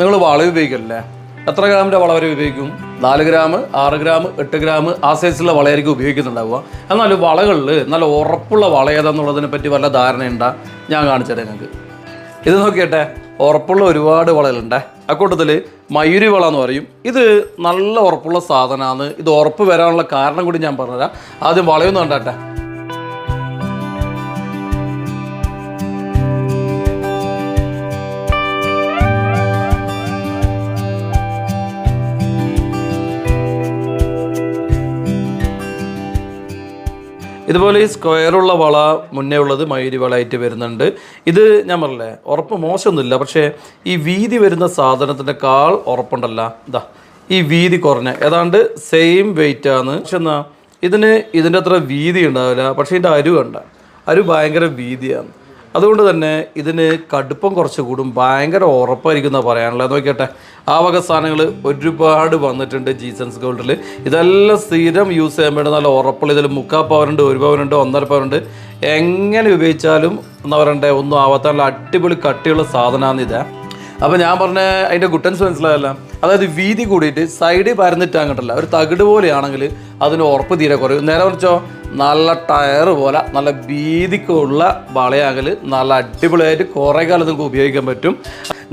നിങ്ങൾ വള ഉപയോഗിക്കല്ലേ എത്ര ഗ്രാമിന്റെ വള വരെ ഉപയോഗിക്കും? നാല് ഗ്രാം ആറ് ഗ്രാം എട്ട് ഗ്രാം ആ സൈസിലുള്ള വളയായിരിക്കും ഉപയോഗിക്കുന്നുണ്ടാവുക. എന്നാൽ വളകളിൽ നല്ല ഉറപ്പുള്ള വള ഏതാന്നുള്ളതിനെ പറ്റി വല്ല ധാരണയുണ്ട? ഞാൻ കാണിച്ചത് നിങ്ങൾക്ക്. ഇത് നോക്കിയട്ടെ ഉറപ്പുള്ള ഒരുപാട് വളകളുണ്ട്. അക്കൂട്ടത്തിൽ മയൂരി വള എന്ന് പറയും. ഇത് നല്ല ഉറപ്പുള്ള സാധനമാണ് ഇത് ഉറപ്പ് വരാനുള്ള കാരണം കൂടി ഞാൻ പറഞ്ഞുതരാം. ആദ്യം വളയൊന്നും കണ്ടട്ടെ. ഇതുപോലെ ഈ സ്ക്വയറുള്ള വള മുന്നേ ഉള്ളത് മയൂരി വളയായിട്ട് വരുന്നുണ്ട്. ഇത് ഞാൻ പറഞ്ഞില്ലേ ഉറപ്പ് മോശമൊന്നുമില്ല പക്ഷേ ഈ വീതി വരുന്ന സാധനത്തിന്റെ കാൾ ഉറപ്പുണ്ടല്ല. ഇതാ ഈ വീതി കുറഞ്ഞ ഏതാണ്ട് സെയിം വെയിറ്റ് ആണ്. പക്ഷെ എന്നാ ഇതിന് ഇതിന്റെ അത്ര വീതി ഉണ്ടാവില്ല പക്ഷേ ഇതിന്റെ അരു കണ്ട അരു ഭയങ്കര വീതിയാണ്. അതുകൊണ്ട് തന്നെ ഇതിന് കടുപ്പം കുറച്ച് കൂടും ഭയങ്കര ഉറപ്പായിരിക്കുന്ന പറയാനുള്ളത്. നോക്കട്ടെ ആ വക സാധനങ്ങൾ ഒരുപാട് വന്നിട്ടുണ്ട് ജീസൻസ് ഗോൾഡിൽ. ഇതെല്ലാം സ്ഥിരം യൂസ് ചെയ്യാൻ വേണ്ടി നല്ല ഉറപ്പുള്ള ഇതിൽ മുക്കാൽ പവറുണ്ട് ഒരു പവനുണ്ട് ഒന്നര പവനുണ്ട്. എങ്ങനെ ഉപയോഗിച്ചാലും എന്താ പറയണ്ടേ ഒന്നും ആവാത്ത അടിപൊളി കട്ടിയുള്ള സാധനമാണ് ഇത്. അപ്പോൾ ഞാൻ പറഞ്ഞ അതിന്റെ ഗുട്ടൻസ് മനസ്സിലായല്ല? അതായത് വീതി കൂടിയിട്ട് സൈഡിൽ പരന്നിട്ട് അങ്ങോട്ടല്ല ഒരു തകിട് പോലെയാണെങ്കിൽ അതിന് ഉറപ്പ് തീരെ കുറയും. നേരെ മറിച്ചോ നല്ല ടയർ പോലെ നല്ല ഭീതിക്കുള്ള വളയാകൽ നല്ല അടിപൊളിയായിട്ട് കുറേ കാലം നിങ്ങൾക്ക് ഉപയോഗിക്കാൻ പറ്റും.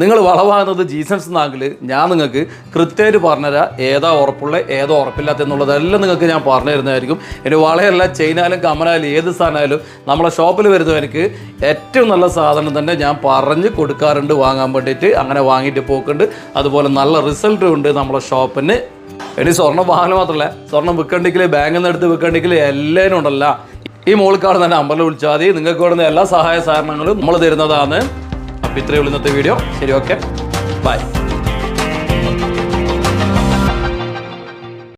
നിങ്ങൾ വളവാകുന്നത് ജീസൻസ് എന്നാങ്കിൽ ഞാൻ നിങ്ങൾക്ക് കൃത്യമായിട്ട് പറഞ്ഞുതരാം. ഏതാ ഉറപ്പുള്ള ഏതാ ഉറപ്പില്ലാത്ത എന്നുള്ളതെല്ലാം നിങ്ങൾക്ക് ഞാൻ പറഞ്ഞു തരുന്നതായിരിക്കും. ഇനി വളയല്ല ചെയിനാലും കമലായാലും ഏത് സാധനമായാലും നമ്മളെ ഷോപ്പിൽ വരുന്നവർക്ക് ഏറ്റവും നല്ല സാധനം തന്നെ ഞാൻ പറഞ്ഞ് കൊടുക്കാറുണ്ട് വാങ്ങാൻ വേണ്ടിയിട്ട്. അങ്ങനെ വാങ്ങിയിട്ട് പോക്കുണ്ട്. അതുപോലെ നല്ല റിസൾട്ടും ഉണ്ട് നമ്മളെ ഷോപ്പിന്. ഇനി സ്വർണം വാഹനം മാത്രമല്ല സ്വർണം വിൽക്കണ്ടെങ്കിൽ ബാങ്കിൽ നിന്ന് എടുത്ത് വിൽക്കണ്ടെങ്കിൽ എല്ലാവരും ഉണ്ടല്ല. ഈ മോളിക്കാട് തന്നെ അമ്പലം വിളിച്ചാൽ മതി. നിങ്ങൾക്ക് വേണ്ടുന്ന എല്ലാ സഹായ സഹകരണങ്ങളും നമ്മൾ തരുന്നതാണ്. അപ്പോൾ ഇത്രയേ ഉള്ളൂ ഇന്നത്തെ വീഡിയോ. ശരി ഓക്കെ. ബൈ.